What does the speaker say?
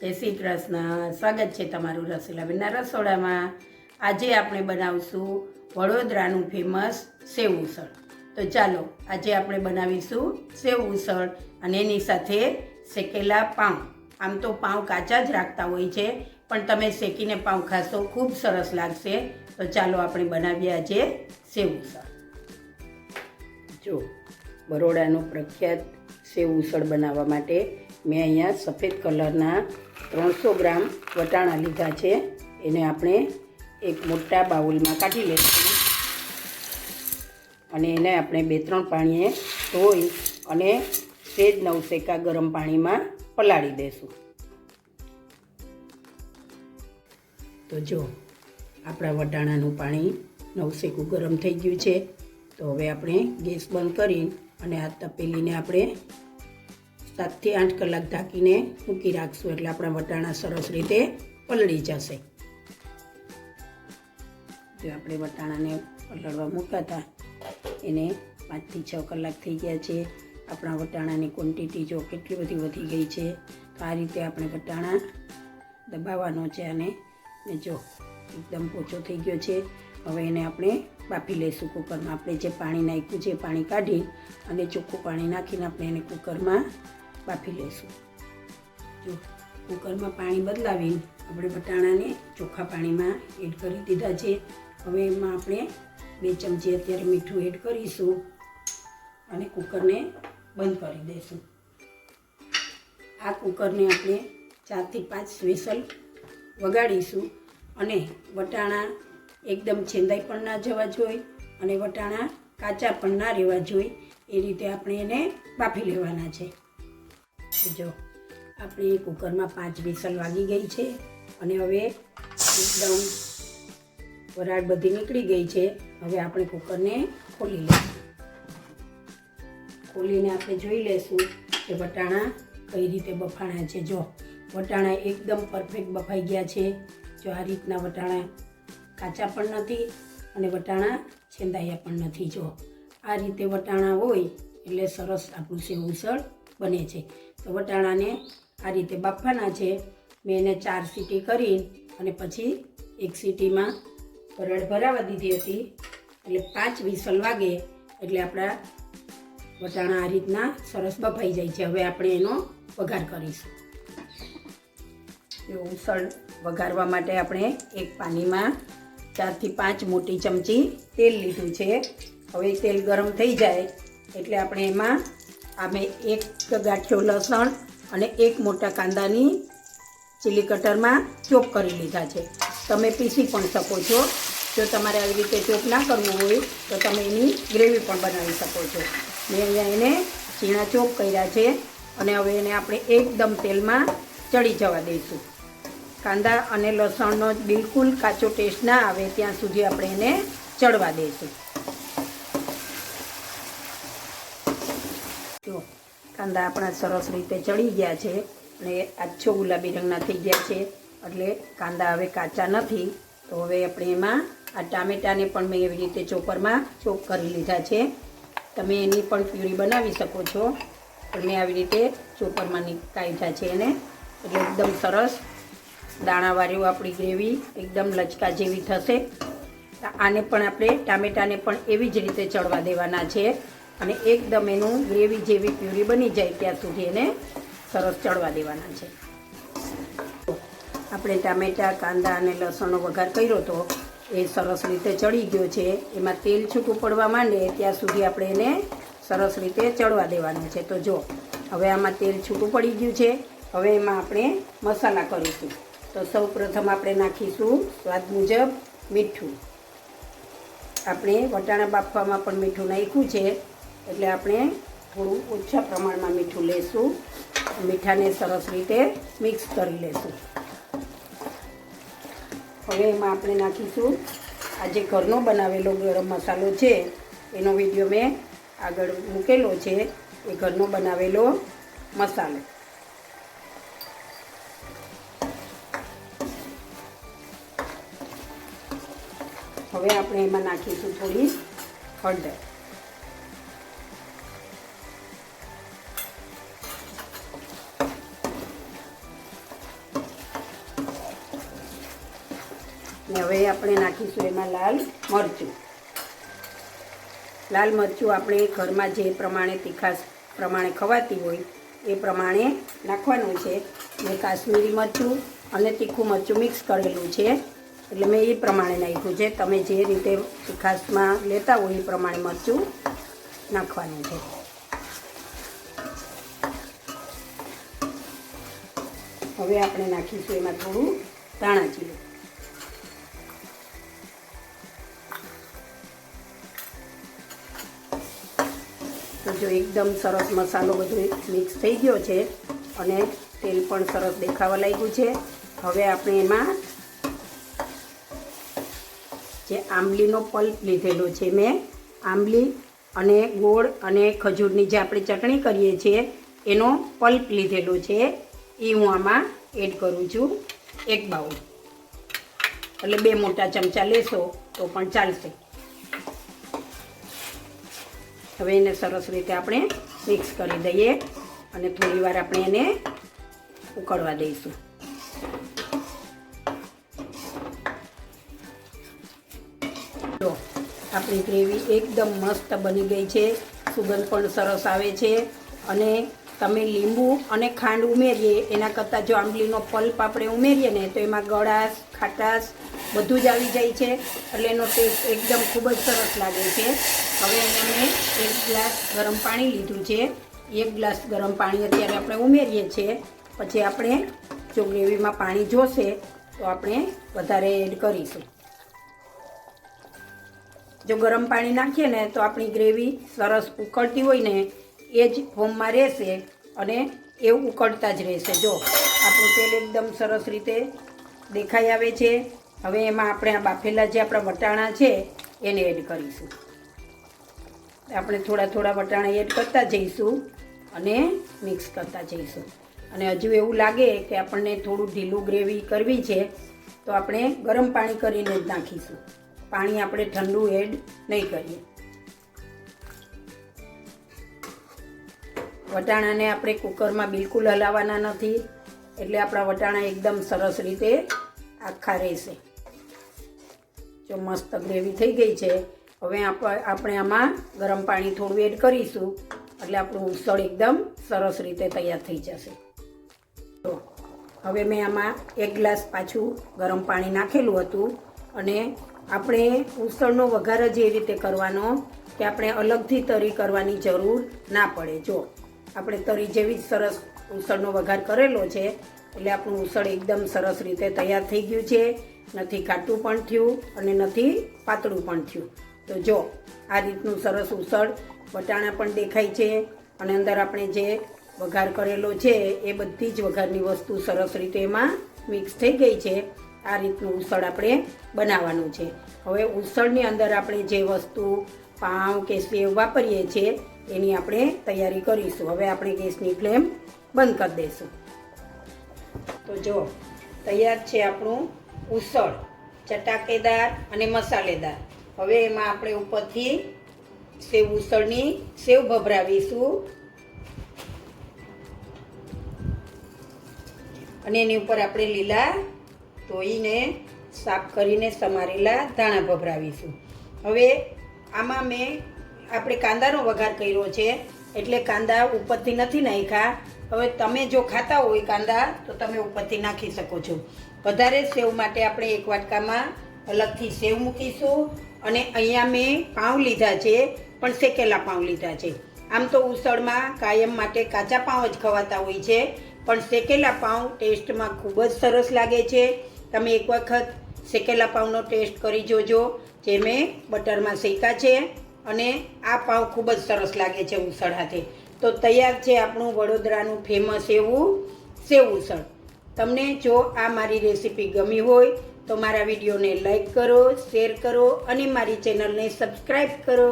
જય શ્રી કૃષ્ણ. સ્વાગત છે તમારું રસીલાબેનના રસોડામાં આજે આપણે બનાવીશું વડોદરાનું ફેમસ સેવ ઉસળ. તો ચાલો, આજે આપણે બનાવીશું સેવ ઉસળ અને એની સાથે શેકેલા પાઉં. આમ તો પાઉં કાચા જ રાખતા હોય છે, પણ તમે શેકીને પાઉં ખાશો, ખૂબ સરસ લાગશે. તો ચાલો, આપણે બનાવીએ આજે સેવ ઉસળ. જો, બરોડાનું પ્રખ્યાત સેવ ઉસળ બનાવવા માટે મેં અહીંયા સફેદ કલરના ત્રણસો ગ્રામ વટાણા લીધા છે. એને આપણે એક મોટા બાઉલમાં કાઢી લઈશું અને એને આપણે બે ત્રણ પાણીએ ધોઈ અને સેજ નવસેકા ગરમ પાણીમાં પલાળી દઈશું તો જો, આપણા વટાણાનું પાણી નવસેકું ગરમ થઈ ગયું છે. તો હવે આપણે ગેસ બંધ કરી અને આ તપેલીને આપણે સાતથી આઠ કલાક ઢાંકીને મૂકી રાખશું એટલે આપણા વટાણા સરસ રીતે પલળી જશે. જો આપણે વટાણાને પલળવા મૂકાતા એને પાંચથી છ કલાક થઈ ગયા છે. આપણા વટાણાની ક્વોન્ટિટી જો કેટલી બધી વધી ગઈ છે, તો આ રીતે આપણે વટાણા દબાવવાનો છે અને જો એકદમ પોચો થઈ ગયો છે. હવે એને આપણે બાફી લઈશું કુકરમાં આપણે જે પાણી નાખ્યું છે પાણી કાઢી અને ચોખ્ખું પાણી નાખીને આપણે એને કુકરમાં બાફી લઈશું. જો કુકરમાં પાણી બદલાવીને આપણે વટાણાને ચોખ્ખા પાણીમાં એડ કરી દીધા છે. હવે એમાં આપણે બે ચમચી અત્યારે મીઠું એડ કરીશું અને કુકરને બંધ કરી દઈશું. આ કુકરને આપણે ચારથી પાંચ સ્પેશલ વગાડીશું અને વટાણા એકદમ છેંદાઈ પણ ના જવા જોઈએ અને વટાણા કાચા પણ ના રહેવા જોઈએ એ રીતે આપણે એને બાફી લેવાના છે. જો. આપણે કુકરમાં પાંચ વિસલ વાગી ગઈ છે અને હવે એકદમ વરાળ બધી નીકળી ગઈ છે. હવે આપણે કુકરને ખોલી લઈશું. ખોલીને આપણે જોઈ લઈશું કે વટાણા કઈ રીતે બફાણા છે. જો, વટાણા એકદમ પરફેક્ટ બફાઈ ગયા છે. જો આ રીતના વટાણા કાચા પણ નથી અને વટાણા છેંદાયા પણ નથી. જો, આ રીતે વટાણા હોય એટલે સરસ આપણું સેવ ઉસળ બને છે. તો વટાણાને આ રીતે બાફવાના છે. મેં એને ચાર સીટી કરી અને પછી એક સીટીમાં પરળ ભરાવા દીધી હતી. એટલે પાંચ વિસલ વાગે એટલે આપણા વટાણા આ રીતના સરસ બફાઈ જાય છે. હવે આપણે એનો વઘાર કરીશું. એ ઉસળ વઘારવા માટે આપણે એક પાણીમાં ચારથી પાંચ મોટી ચમચી તેલ લીધું છે. હવે તેલ ગરમ થઈ જાય એટલે આપણે એમાં અમે એક ગાંઠિયો લસણ અને એક મોટા કાંદાની ચીલી કટરમાં ચોપ કરી લીધા છે. તમે પીસી પણ શકો છો. જો તમારે આવી રીતે ચોપ ના કરવું હોય, તો તમે એની ગ્રેવી પણ બનાવી શકો છો. મેં અહીંયા એને ઝીણા ચોપ કર્યા છે અને હવે એને આપણે એકદમ તેલમાં ચડી જવા દઈશું. કાંદા અને લસણનો બિલકુલ કાચો ટેસ્ટ ના આવે ત્યાં સુધી આપણે એને ચડવા દઈશું જો કાંદા આપણા સરસ રીતે ચડી ગયા છે અને આછો ગુલાબી રંગના થઈ ગયા છે. એટલે કાંદા હવે કાચા નથી. તો હવે આપણે એમાં આ ટામેટાને પણ મેં એવી રીતે ચોપરમાં ચોપ કરી લીધા છે. તમે એની પણ પ્યુરી બનાવી શકો છો. પણ મેં આવી રીતે ચોપરમાં કાઢ્યા છે એને. એટલે એકદમ સરસ દાણાવાળી આપણી ગ્રેવી એકદમ લચકા જેવી થશે. આને પણ આપણે ટામેટાને પણ એવી જ રીતે ચડવા દેવાના છે. અને એકદમ એનું ગ્રેવી જેવી પ્યુરી બની જાય ત્યાં સુધી એને સરસ ચડવા દેવાના છે. આપણે ટામેટાં, કાંદા અને લસણનો વઘાર કર્યો તો એ સરસ રીતે ચડી ગયો છે. એમાં તેલ છૂટું પડવા માંડે ત્યાં સુધી આપણે એને સરસ રીતે ચડવા દેવાનું છે. તો જો, હવે આમાં તેલ છૂટું પડી ગયું છે. હવે એમાં આપણે મસાલા કરીશું. તો સૌ પ્રથમ આપણે નાખીશું સ્વાદ મુજબ મીઠું. આપણે વટાણા બાફવામાં પણ મીઠું નાખ્યું છે. એટલે આપણે થોડું ઓછા પ્રમાણમાં મીઠું લેશું. મીઠાને સરસ રીતે મિક્સ કરી લેશું. હવે એમાં આપણે નાખીશું આ જે ઘરનો બનાવેલો ગરમ મસાલો છે, એનો વીડિયો મેં આગળ મૂકેલો છે, એ ઘરનો બનાવેલો મસાલો. હવે આપણે એમાં નાખીશું થોડી હળદર. હવે આપણે નાખીશું એમાં લાલ મરચું. લાલ મરચું આપણે ઘરમાં જે પ્રમાણે તીખાશ પ્રમાણે ખવાતી હોય, એ પ્રમાણે નાખવાનું છે. મેં કાશ્મીરી મરચું અને તીખું મરચું મિક્સ કરેલું છે. એટલે મેં એ પ્રમાણે નાખ્યું છે. તમે જે રીતે તીખાશમાં લેતા હોય એ પ્રમાણે મરચું નાખવાનું છે. હવે આપણે નાખીશું એમાં થોડું ધાણા જીરું. જો એકદમ સરસ મસાલો બધો મિક્સ થઈ ગયો છે અને તેલ પણ સરસ દેખાવા લાગ્યું છે. હવે આપણે એમાં જે આંબલીનો પલ્પ લીધેલો છે મેં, આંબલી અને ગોળ અને ખજૂરની જે આપણે ચટણી કરીએ છીએ, એનો પલ્પ લીધેલો છે. એ હું આમાં એડ કરું છું એક બાઉલ. એટલે બે મોટા ચમચા લેશો તો પણ ચાલશે. હવે એને સરસ રીતે આપણે મિક્સ કરી દઈએ અને થોડી વાર આપણે એને ઉકળવા દઈશું. જો, આપણી ગ્રેવી એકદમ મસ્ત બની ગઈ છે. સુગંધ પણ સરસ આવે છે. અને તમે લીંબુ અને ખાંડ ઉમેરીએ, એના કરતાં જો આંબલીનો પલ્પ આપણે ઉમેરીએ ને, તો એમાં ગળાશ, ખાટાશ બધું જ આવી જાય છે. એટલે એનો ટેસ્ટ એકદમ ખૂબ જ સરસ લાગે છે. હવે એને મેં એક ગ્લાસ ગરમ પાણી લીધું છે. એક ગ્લાસ ગરમ પાણી અત્યારે આપણે ઉમેરીએ છીએ. પછી આપણે જો ગ્રેવીમાં પાણી જોશે તો આપણે વધારે એડ કરીશું. જો ગરમ પાણી નાખીએ ને તો આપણી ગ્રેવી સરસ ઉકળતી હોય ને એ જ ફોર્મમાં રહેશે અને એ ઉકળતા જ રહેશે. જો આપણું તેલ એકદમ સરસ રીતે દેખાઈ આવે છે. હવે એમાં આપણે આ બાફેલા જે આપણા વટાણા છે, એને એડ કરીશું. આપણે થોડા થોડા વટાણા એડ કરતા જઈશું અને મિક્સ કરતા જઈશું. અને હજુ એવું લાગે કે આપણને થોડું ઢીલું ગ્રેવી કરવી છે, તો આપણે ગરમ પાણી કરીને જ નાખીશું. પાણી આપણે ઠંડુ એડ નહીં કરીએ. વટાણાને આપણે કુકરમાં બિલકુલ હલાવવાના નથી, એટલે આપણા વટાણા એકદમ સરસ રીતે આખા રહેશે. જો મસ્ત ગ્રેવી થઈ ગઈ છે. હવે આપણે આમાં ગરમ પાણી થોડું એડ કરીશું. એટલે આપણું ઉસળ એકદમ સરસ રીતે તૈયાર થઈ જશે. તો હવે મેં આમાં એક ગ્લાસ પાછું ગરમ પાણી નાખેલું હતું. અને આપણે ઉસળનો વઘાર જ એ રીતે કરવાનો કે આપણે અલગથી તરી કરવાની જરૂર ના પડે. જો આપણે તરી જેવી જ સરસ ઉસળનો વઘાર કરેલો છે, એટલે આપણું ઉસળ એકદમ સરસ રીતે તૈયાર થઈ ગયું છે. નથી ખાટું પણ થયું અને નથી પાતળું પણ થયું. તો જો, આ રીતનું સરસ ઉસળ વટાણા પણ દેખાય છે અને અંદર આપણે જે વઘાર કરેલો છે એ બધી જ વઘારની વસ્તુ સરસ રીતે એમાં મિક્સ થઈ ગઈ છે. આ રીતનું ઉસળ આપણે બનાવવાનું છે. હવે ઉસળની અંદર આપણે જે વસ્તુ પાઉં કે સેવ વાપરીએ છીએ એની આપણે તૈયારી કરીશું. હવે આપણે ગેસની ફ્લેમ બંધ કરી દઈશું. તો જો, તૈયાર છે આપણું ઉસળ, ચટાકેદાર અને મસાલેદાર. હવે એમાં આપણે ઉપરથી સેવ ઉસળની સેવ ભભરાવીશું. અને એની ઉપર આપણે લીલા ધોઈને સાફ કરીને સમારેલા ધાણા ભભરાવીશું. હવે આમાં મેં આપણે કાંદાનો વઘાર કર્યો છે, એટલે કાંદા ઉપરથી નથી નાખ્યા. હવે તમે જો ખાતા હોય કાંદા, તો તમે ઉપરથી નાખી શકો છો. વધારે સેવ માટે આપણે એક વાટકામાં અલગથી સેવ મૂકીશું. અને અહીંયા મેં પાઉં લીધા છે, પણ શેકેલા પાઉં લીધા છે. આમ તો ઉસળમાં કાયમ માટે કાચા પાઉં જ ખવાતા હોય છે, પણ શેકેલા પાઉં ટેસ્ટમાં ખૂબ જ સરસ લાગે છે. તમે એક વખત શેકેલા પાઉંનો ટેસ્ટ કરી જોજો, જે મેં બટરમાં શેકા છે. અને આ પાઉં ખૂબ જ સરસ લાગે છે ઉસળ હાથે. તો તૈયાર છે આપણું વડોદરાનું ફેમસ એવું સેવ ઉસળ. તમને જો આ મારી રેસીપી ગમી હોય તો મારા વિડીયોને લાઈક કરો, શેર કરો અને મારી ચેનલને સબસ્ક્રાઈબ કરો.